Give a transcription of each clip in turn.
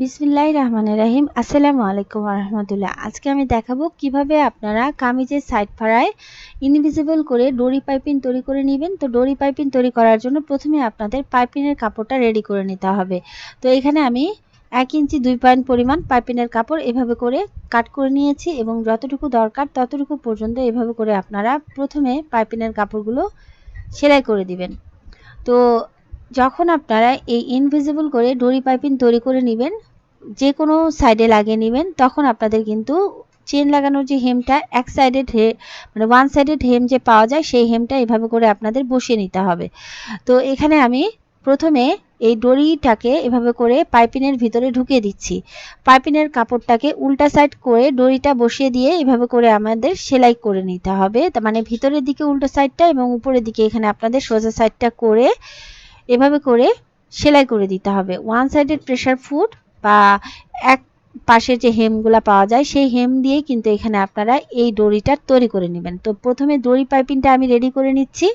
বিসমিল্লাহ রহমানের রাহিম। আসসালামু আলাইকুম রহমতুল্লাহ। আজকে আমি দেখাবো কীভাবে আপনারা কামিজের সাইড ফাড়ায় ইনভিজিবল করে ডোরি পাইপিং তৈরি করে নেবেন। তো ডোরি পাইপিং তৈরি করার জন্য প্রথমে আপনাদের পাইপিনের কাপড়টা রেডি করে নিতে হবে। তো এখানে আমি এক ইঞ্চি দুই পয়েন্ট পরিমাণ পাইপিনের কাপড় এভাবে করে কাট করে নিয়েছি এবং যতটুকু দরকার ততটুকু পর্যন্ত এভাবে করে আপনারা প্রথমে পাইপিনের কাপড়গুলো সেলাই করে দিবেন। তো যখন আপনারা এই ইনভিজিবল করে ডোরি পাইপিং তৈরি করে নেবেন যে কোনো সাইডে লাগিয়ে নেবেন, তখন আপনাদের কিন্তু চেন লাগানোর যে হেমটা, এক সাইডেড হে মানে ওয়ান সাইডেড হেম যে পাওয়া যায়, সেই হেমটা এভাবে করে আপনাদের বসিয়ে নিতে হবে। তো এখানে আমি প্রথমে এই ডরিটাকে এভাবে করে পাইপিনের ভিতরে ঢুকিয়ে দিচ্ছি। পাইপিনের কাপড়টাকে উল্টা সাইড করে ডরিটা বসিয়ে দিয়ে এভাবে করে আমাদের সেলাই করে নিতে হবে। মানে ভিতরের দিকে উল্টো সাইডটা এবং উপরের দিকে এখানে আপনাদের সোজা সাইডটা করে এভাবে করে সেলাই করে দিতে হবে। ওয়ান সাইডেড প্রেশার ফুড বা এক পাশে যে হেমগুলা পাওয়া যায়, সেই হেম দিয়েই কিন্তু এখানে আপনারা এই দড়িটা তৈরি করে নেবেন। তো প্রথমে দড়ি পাইপিংটা আমি রেডি করে নিচ্ছি।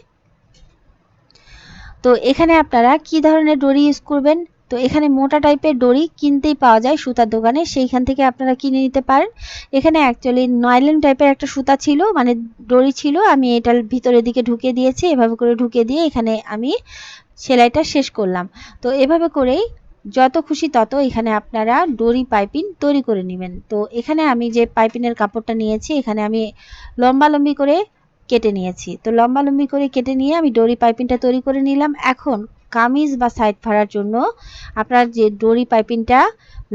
তো এখানে আপনারা কি ধরনের দড়ি ইউজ করবেন? তো এখানে মোটা টাইপের দড়ি কিনতেই পাওয়া যায় সুতার দোকানে, সেইখান থেকে আপনারা কিনে নিতে পারেন। এখানে অ্যাকচুয়ালি নয়লেন টাইপের একটা সুতা ছিল মানে দড়ি ছিল, আমি এটার ভিতরের দিকে ঢুকে দিয়েছি, এভাবে করে ঢুকে দিয়ে এখানে আমি সেলাইটা শেষ করলাম। তো এভাবে করেই যত খুশি তত এখানে আপনারা ডরি পাইপিং তৈরি করে নেবেন। তো এখানে আমি যে পাইপিনের কাপড়টা নিয়েছি, এখানে আমি লম্বা লম্বি করে কেটে নিয়েছি। তো লম্বা লম্বি করে কেটে নিয়ে আমি ডরি পাইপিংটা তৈরি করে নিলাম। এখন কামিজ বা সাইড ফাড়ার জন্য আপনার যে ডরি পাইপিংটা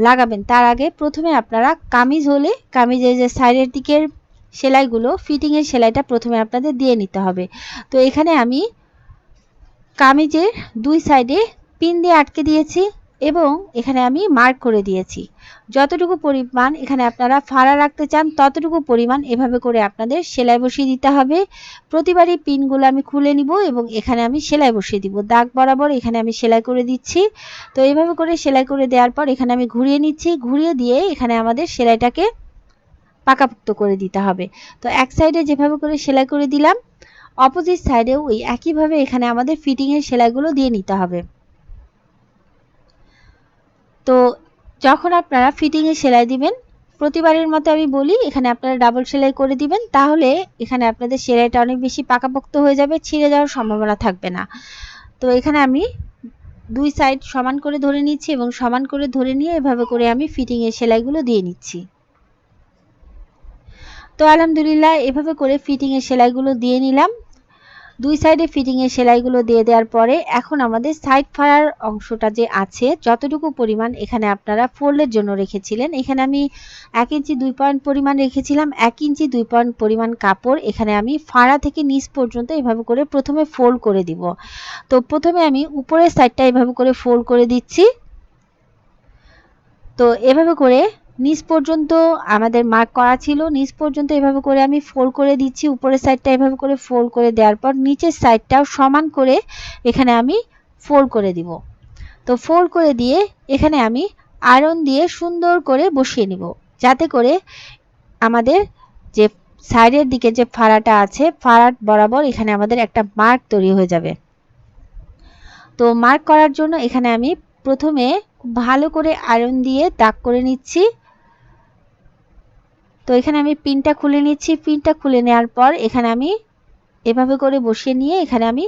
লাগাবেন, তার আগে প্রথমে আপনারা কামিজ হলে কামিজের যে সাইডের দিকের সেলাইগুলো, ফিটিংয়ের সেলাইটা প্রথমে আপনাদের দিয়ে নিতে হবে। তো এখানে আমি কামিজের দুই সাইডে পিন দিয়ে আটকে দিয়েছি। এবং এখানে আমি মার্ক করে দিয়েছি। যতটুকু পরিমাণ এখানে আপনারা ফাড়া রাখতে চান, ততটুকু পরিমাণ এভাবে করে আপনাদের সেলাই বসিয়ে দিতে হবে। প্রতিবারই পিনগুলো আমি খুলে নিব এবং এখানে আমি সেলাই বসিয়ে দিব। দাগ বরাবর এখানে আমি সেলাই করে দিচ্ছি। তো এইভাবে করে সেলাই করে দেওয়ার পর এখানে আমি ঘুরিয়ে নিচ্ছি। ঘুরিয়ে দিয়ে এখানে আমাদের সেলাইটাকে পাকাপোক্ত করে দিতে হবে। তো এক সাইডে যেভাবে করে সেলাই করে দিলাম অপোজিট সাইডেও ওই একইভাবে এখানে আমাদের ফিটিংয়ের সেলাইগুলো দিয়ে নিতে হবে। তো যখন আপনারা ফিটিংয়ে সেলাই দিবেন, প্রতিবারের মতো আমি বলি, এখানে আপনারা ডাবল সেলাই করে দিবেন, তাহলে এখানে আপনাদের সেলাইটা অনেক বেশি পাকাপোক্ত হয়ে যাবে, ছিঁড়ে যাওয়ার সম্ভাবনা থাকবে না। তো এখানে আমি দুই সাইড সমান করে ধরে নিচ্ছি এবং সমান করে ধরে নিয়ে এভাবে করে আমি ফিটিংয়ের সেলাইগুলো দিয়ে নিচ্ছি। তো আলহামদুলিল্লাহ, এভাবে করে ফিটিংয়ের সেলাইগুলো দিয়ে নিলাম। দুই সাইডে ফিটিংয়ের সেলাইগুলো দিয়ে দেওয়ার পরে এখন আমাদের সাইড ফাড়ার অংশটা যে আছে, যতটুকু পরিমাণ এখানে আপনারা ফোল্ডের জন্য রেখেছিলেন, এখানে আমি এক ইঞ্চি দুই পয়েন্ট পরিমাণ রেখেছিলাম, এক ইঞ্চি দুই পয়েন্ট পরিমাণ কাপড় এখানে আমি ফাড়া থেকে নিচ পর্যন্ত এভাবে করে প্রথমে ফোল্ড করে দিব। তো প্রথমে আমি উপরের সাইডটা এভাবে করে ফোল্ড করে দিচ্ছি। তো এভাবে করে নিচ পর্যন্ত আমাদের মার্ক করা ছিল, নিচ পর্যন্ত এভাবে করে আমি ফোল্ড করে দিচ্ছি, উপরের সাইডটা এভাবে করে ফোল্ড করে দেওয়ার পর নিচের সাইডটাও সমান করে এখানে আমি ফোল্ড করে দিব। তো ফোল্ড করে দিয়ে এখানে আমি আয়রন দিয়ে সুন্দর করে বসিয়ে নিব, যাতে করে আমাদের যে সাইডের দিকে যে ফাড়াটা আছে ফাড়াট বরাবর এখানে আমাদের একটা মার্ক তৈরি হয়ে যাবে। তো মার্ক করার জন্য এখানে আমি প্রথমে ভালো করে আয়রন দিয়ে দাগ করে নিচ্ছি। তো এখানে আমি পিনটা খুলে নিচ্ছি, পিনটা খুলে নেওয়ার পর এখানে আমি এভাবে করে বসিয়ে নিয়ে এখানে আমি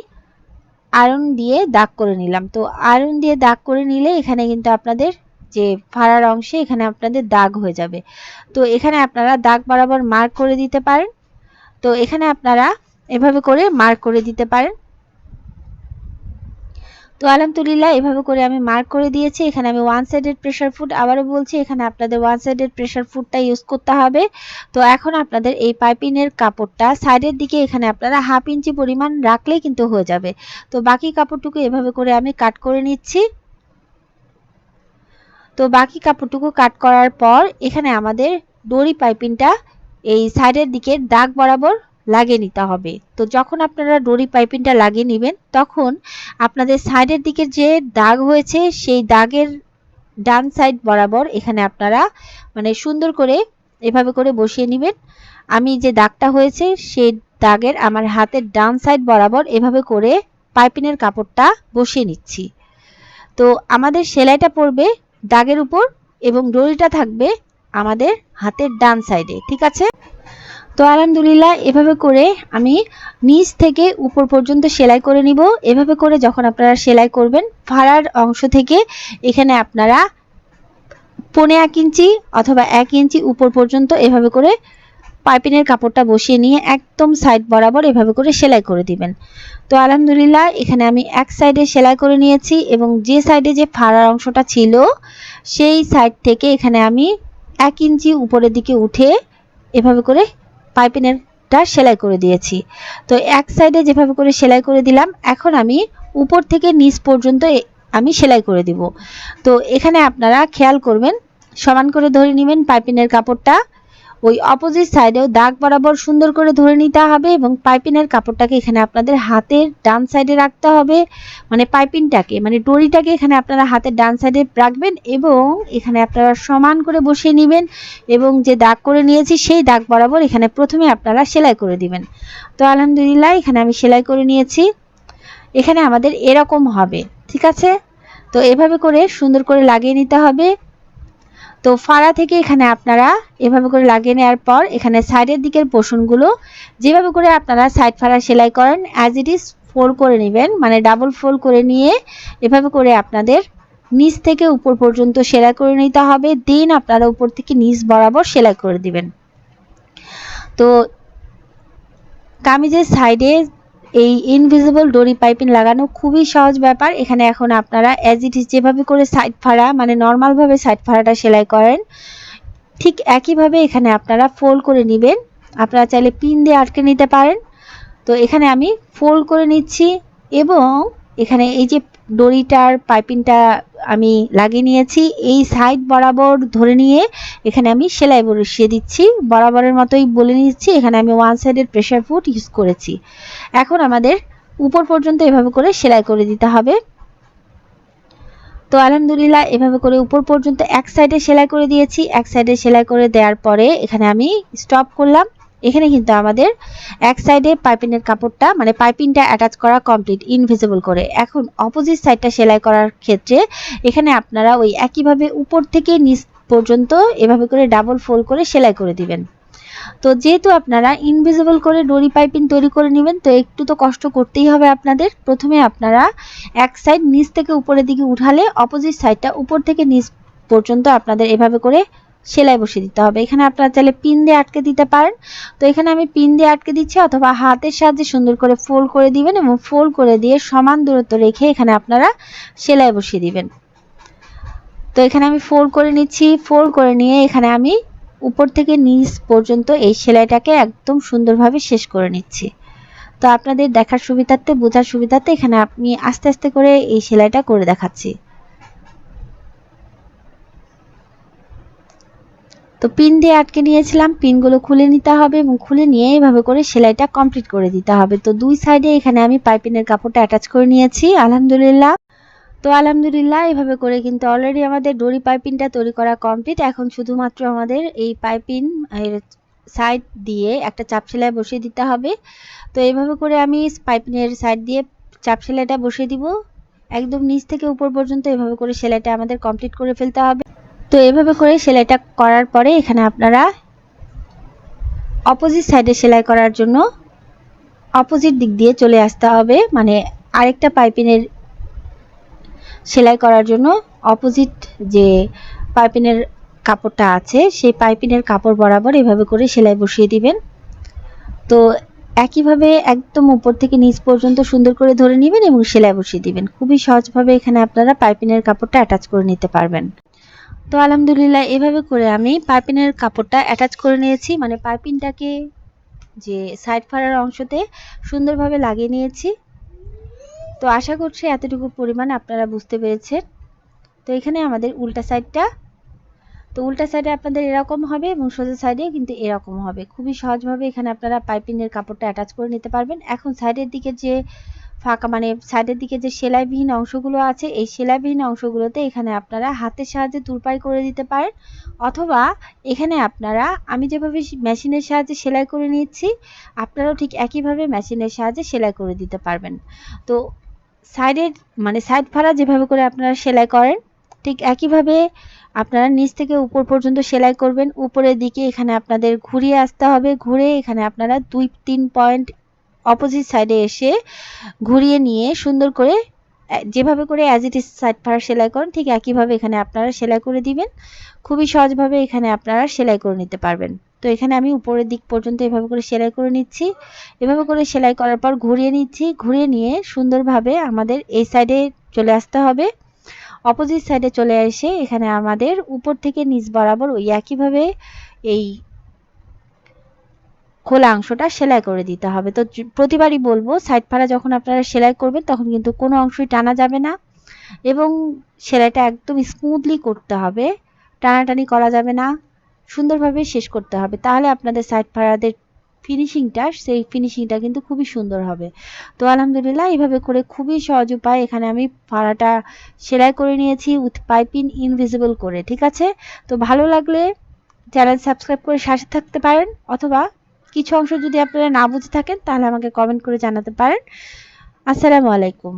আয়রন দিয়ে দাগ করে নিলাম। তো আয়রন দিয়ে দাগ করে নিলে এখানে কিন্তু আপনাদের যে ফাড়ার অংশে এখানে আপনাদের দাগ হয়ে যাবে। তো এখানে আপনারা দাগ বরাবর মার্ক করে দিতে পারেন। তো এখানে আপনারা এভাবে করে মার্ক করে দিতে পারেন। তো আলহামদুলিল্লাহ, এভাবে করে আমি মার্ক করে দিয়েছি। এখানে আমি ওয়ান সাইডেড প্রেশার ফুড আবারও বলছি, এখানে আপনাদের ওয়ান সাইডেড প্রেশার ফুডটা ইউজ করতে হবে। তো এখন আপনাদের এই পাইপিংয়ের কাপড়টা সাইডের দিকে এখানে আপনারা হাফ ইঞ্চি পরিমাণ রাখলেই কিন্তু হয়ে যাবে। তো বাকি কাপড়টুকু এভাবে করে আমি কাট করে নিচ্ছি। তো বাকি কাপড়টুকু কাট করার পর এখানে আমাদের দড়ি পাইপিংটা এই সাইডের দিকে দাগ বরাবর লাগিয়ে নিতে হবে। তো যখন আপনারা ডরি পাইপিংটা লাগিয়ে নেবেন, তখন আপনাদের সাইডের দিকে যে দাগ হয়েছে, সেই দাগের ডান সাইড বরাবর এখানে আপনারা মানে সুন্দর করে এভাবে করে বসিয়ে নেবেন। আমি যে দাগটা হয়েছে, সেই দাগের আমার হাতের ডান সাইড বরাবর এভাবে করে পাইপিনের কাপড়টা বসিয়ে নিচ্ছি। তো আমাদের সেলাইটা পড়বে দাগের উপর এবং ডরিটা থাকবে আমাদের হাতের ডান সাইডে, ঠিক আছে? তো আলহামদুলিল্লাহ, এভাবে করে আমি নিচ থেকে উপর পর্যন্ত সেলাই করে নিব। এভাবে করে যখন আপনারা সেলাই করবেন ফাড়ার অংশ থেকে এখানে আপনারা পনে এক ইঞ্চি অথবা এক ইঞ্চি উপর পর্যন্ত এভাবে করে পাইপিনের কাপড়টা বসিয়ে নিয়ে একদম সাইড বরাবর এভাবে করে সেলাই করে দিবেন। তো আলহামদুলিল্লাহ, এখানে আমি এক সাইডে সেলাই করে নিয়েছি এবং যে সাইডে যে ফাড়ার অংশটা ছিল, সেই সাইড থেকে এখানে আমি এক ইঞ্চি উপরের দিকে উঠে এভাবে করে পাইপিনেরটা সেলাই করে দিয়েছি। তো এক সাইডে যেভাবে করে সেলাই করে দিলাম, এখন আমি উপর থেকে নিচ পর্যন্ত আমি সেলাই করে দিব। তো এখানে আপনারা খেয়াল করবেন, সমান করে ধরে নেবেন পাইপিনের কাপড়টা। ওই অপোজিট সাইডেও দাগ বরাবর সুন্দর করে ধরে নিতে হবে এবং পাইপিনের কাপড়টাকে এখানে আপনাদের হাতের ডান সাইডে রাখতে হবে। মানে পাইপিনটাকে মানে ডরিটাকে এখানে আপনারা হাতের ডান সাইডে রাখবেন এবং এখানে আপনারা সমান করে বসিয়ে নেবেন এবং যে দাগ করে নিয়েছি সেই দাগ বরাবর এখানে প্রথমে আপনারা সেলাই করে দিবেন। তো আলহামদুলিল্লাহ, এখানে আমি সেলাই করে নিয়েছি। এখানে আমাদের এরকম হবে, ঠিক আছে? তো এভাবে করে সুন্দর করে লাগিয়ে নিতে হবে। তো ফাড়া থেকে এখানে আপনারা এভাবে করে লাগিয়ে নেওয়ার পর এখানে সাইডের দিকের পোষণগুলো যেভাবে করে আপনারা সাইড ফাড়া সেলাই করেন অ্যাজ ইট ইজ ফোল্ড করে নেবেন মানে ডাবল ফোল্ড করে নিয়ে এভাবে করে আপনাদের নিচ থেকে উপর পর্যন্ত সেলাই করে নিতে হবে দেন আপনারা উপর থেকে নিচ বরাবর সেলাই করে দিবেন। তো কামিজের সাইডে এই ইনভিজিবল ডোরি পাইপিং লাগানো খুবই সহজ ব্যাপার। এখানে এখন আপনারা অ্যাজ ইট ইজ যেভাবে করে সাইড ফাড়া মানে নর্মালভাবে সাইড ফাড়াটা সেলাই করেন, ঠিক একইভাবে এখানে আপনারা ফোল্ড করে নেবেন। আপনারা চাইলে পিন দিয়ে আটকে নিতে পারেন। তো এখানে আমি ফোল্ড করে নিচ্ছি এবং এখানে এই যে দড়িটার পাইপিংটা আমি লাগিয়ে নিয়েছি, এই সাইড বরাবর ধরে নিয়ে এখানে আমি সেলাই বসিয়ে দিচ্ছি। বরাবরের মতোই বলে নিচ্ছি, এখানে আমি ওয়ান সাইডের প্রেশার ফুট ইউজ করেছি। এখন আমাদের উপর পর্যন্ত এভাবে করে সেলাই করে দিতে হবে। তো আলহামদুলিল্লাহ, এভাবে করে উপর পর্যন্ত এক সাইডে সেলাই করে দিয়েছি। এক সাইডে সেলাই করে দেওয়ার পরে এখানে আমি স্টপ করলাম। এখানে কিন্তু আমাদের এক সাইডে পাইপিনের কাপড়টা মানে পাইপিংটা অ্যাটাচ করা কমপ্লিট ইনভিজিবল করে। এখন অপোজিট সাইডটা সেলাই করার ক্ষেত্রে এখানে আপনারা ওই একইভাবে উপর থেকে নিচ পর্যন্ত এভাবে করে ডাবল ফোল্ড করে সেলাই করে দিবেন। তো যেহেতু আপনারা ইনভিজিবল করে ডরি পাইপিং তৈরি করে নেবেন, তো একটু তো কষ্ট করতেই হবে আপনাদের। প্রথমে আপনারা এক সাইড নিচ থেকে উপরের দিকে উঠালে অপোজিট সাইডটা উপর থেকে নিচ পর্যন্ত আপনাদের এভাবে করে সেলাই বসিয়ে দিতে হবে। এখানে আপনারা চাইলে পিন দিয়ে আটকে দিতে পারেন। তো এখানে আমি পিন দিয়ে আটকে দিচ্ছি অথবা হাতের সাহায্যে সুন্দর করে ফোল্ড করে দিবেন এবং ফোল্ড করে দিয়ে সমান দূরত্ব রেখে এখানে আপনারা সেলাই বসিয়ে দিবেন। তো এখানে আমি ফোল্ড করে নিচ্ছি। ফোল্ড করে নিয়ে এখানে আমি উপর থেকে নিচ পর্যন্ত এই সেলাইটাকে একদম সুন্দরভাবে শেষ করে নিচ্ছি। তো আপনাদের দেখার সুবিধার্থে, বোঝার সুবিধার্থে এখানে আমি আস্তে আস্তে করে এই সেলাইটা করে দেখাচ্ছি। তো পিন দিয়ে আটকে নিয়েছিলাম পিনগুলো খুলে নিতে হবে এবং খুলে নিয়ে এভাবে করে সেলাইটা কমপ্লিট করে দিতে হবে। তো দুই সাইডে এখানে আমি পাইপিনের কাপড়টা অ্যাটাচ করে নিয়েছি, আলহামদুলিল্লাহ। তো আলহামদুলিল্লাহ, এভাবে করে কিন্তু অলরেডি আমাদের ডরি পাইপিনটা তৈরি করা কমপ্লিট এখন শুধুমাত্র আমাদের এই পাইপিন সাইড দিয়ে একটা চাপ সেলাই বসিয়ে দিতে হবে। তো এইভাবে করে আমি পাইপিনের সাইড দিয়ে চাপ সেলাইটা বসিয়ে দিব। একদম নিচ থেকে উপর পর্যন্ত এভাবে করে সেলাইটা আমাদের কমপ্লিট করে ফেলতে হবে। তো এভাবে করে সেলাইটা করার পরে এখানে আপনারা অপোজিট সাইডে সেলাই করার জন্য অপোজিট দিক দিয়ে চলে আসতে হবে। মানে আরেকটা পাইপিনের সেলাই করার জন্য অপোজিট যে পাইপিনের কাপড়টা আছে, সেই পাইপিনের কাপড় বরাবর এভাবে করে সেলাই বসিয়ে দিবেন। তো একইভাবে একদম উপর থেকে নিচ পর্যন্ত সুন্দর করে ধরে নেবেন এবং সেলাই বসিয়ে দিবেন। খুবই সহজভাবে এখানে আপনারা পাইপিনের কাপড়টা অ্যাটাচ করে নিতে পারবেন। তো আলহামদুলিল্লাহ, এভাবে করে আমি পাইপিনের কাপড়টা অ্যাটাচ করে নিয়েছি। মানে পাইপিনটাকে যে সাইড ফাড়ার অংশতে সুন্দরভাবে লাগিয়ে নিয়েছি। তো আশা করছি এতটুকু পরিমাণ আপনারা বুঝতে পেরেছেন। তো এখানে আমাদের উল্টা সাইডটা তো উল্টা সাইডে আপনাদের এরকম হবে এবং সোজা সাইডে কিন্তু এরকম হবে। খুবই সহজভাবে এখানে আপনারা পাইপিংয়ের কাপড়টা অ্যাটাচ করে নিতে পারবেন। এখন সাইডের দিকে যে ফাঁকা মানে সাইডের দিকে যে সেলাইবিহীন অংশগুলো আছে, এই সেলাইবিহীন অংশগুলোতে এখানে আপনারা হাতের সাহায্যে তুরপাই করে দিতে পারেন। অথবা এখানে আপনারা, আমি যেভাবে মেশিনের সাহায্যে সেলাই করে নিচ্ছি আপনারাও ঠিক একইভাবে মেশিনের সাহায্যে সেলাই করে দিতে পারবেন। তো সাইডের মানে সাইড ফাড়া যেভাবে করে আপনারা সেলাই করেন, ঠিক একইভাবে আপনারা নিচ থেকে উপর পর্যন্ত সেলাই করবেন। উপরের দিকে এখানে আপনাদের ঘুরিয়ে আসতে হবে। ঘুরে এখানে আপনারা দুই, তিন পয়েন্ট অপোজিট সাইডে এসে ঘুরিয়ে নিয়ে সুন্দর করে যেভাবে করে অ্যাজ ইট ইজ সাইড ফাড়া সেলাই করেন, ঠিক একইভাবে এখানে আপনারা সেলাই করে দিবেন। খুবই সহজভাবে এখানে আপনারা সেলাই করে নিতে পারবেন। তো এখানে আমি উপরের দিক পর্যন্ত এভাবে করে সেলাই করে নিচ্ছি। এভাবে করে সেলাই করার পর ঘুরিয়ে নিচ্ছি। ঘুরিয়ে নিয়ে সুন্দরভাবে আমাদের এই সাইডে চলে আসতে হবে। অপোজিট সাইডে চলে এসে এখানে আমাদের উপর থেকে নিচ বরাবর ওই একইভাবে এই খোলা অংশটা সেলাই করে দিতে হবে। তো প্রতিবারই বলব সাইড ফাড়া যখন আপনারা সেলাই করবেন, তখন কিন্তু কোনো অংশই টানা যাবে না এবং সেলাইটা একদম স্মুথলি করতে হবে। টানাটানি করা যাবে না, সুন্দরভাবে শেষ করতে হবে। তাহলে আপনাদের সাইড ফাড়াদের ফিনিশিংটা সেই ফিনিশিংটা কিন্তু খুবই সুন্দর হবে। তো আলহামদুলিল্লাহ, এইভাবে করে খুবই সহজ উপায়। এখানে আমি ফাড়াটা সেলাই করে নিয়েছি উইথ পাইপিং ইনভিজিবল করে, ঠিক আছে? তো ভালো লাগলে চ্যানেল সাবস্ক্রাইব করে সাথে থাকতে পারেন অথবা কিছু অংশ যদি আপনারা না বুঝে থাকেন, তাহলে আমাকে কমেন্ট করে জানাতে পারেন। আসসালামু আলাইকুম।